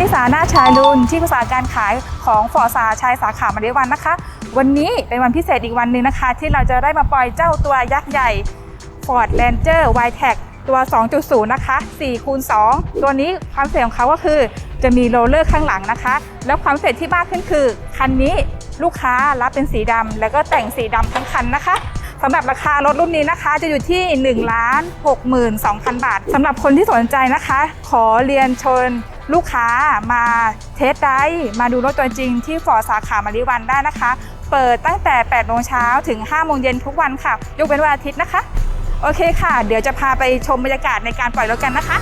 นิสาหน้าชายลุนที่ปรึกษาการขายของฟอร์ซาชายสาขามาริวันนะคะ วันนี้เป็นวันพิเศษอีกวันหนึ่งนะคะ ที่เราจะได้มาปล่อยเจ้าตัวยักษ์ใหญ่ Ford Ranger y t e c ตัว 2.0 นะคะ4คูณ2ตัวนี้ความเสร็จของเขาก็คือจะมีโรลเลอร์ข้างหลังนะคะ แล้วความเสร็จที่มากขึ้นคือ คันนี้ลูกค้ารับเป็นสีดำแล้วก็แต่งสีดำทั้งคันนะคะ สำหรับราคารถรุ่นนี้นะคะ จะอยู่ที่ 1 ล้าน62,000 บาทสำหรับคนที่สนใจนะคะ ขอเรียนเชิญลูกค้ามาเทสไดมาดูรถตัวจริงที่ฟอร์สาขามาริวันได้นะคะ เปิดตั้งแต่ 8 โมงเช้าถึง 5 โมงเย็นทุกวันค่ะ ยกเว้นวันอาทิตย์นะคะ โอเคค่ะ เดี๋ยวจะพาไปชมบรรยากาศในการปล่อยรถกันนะคะ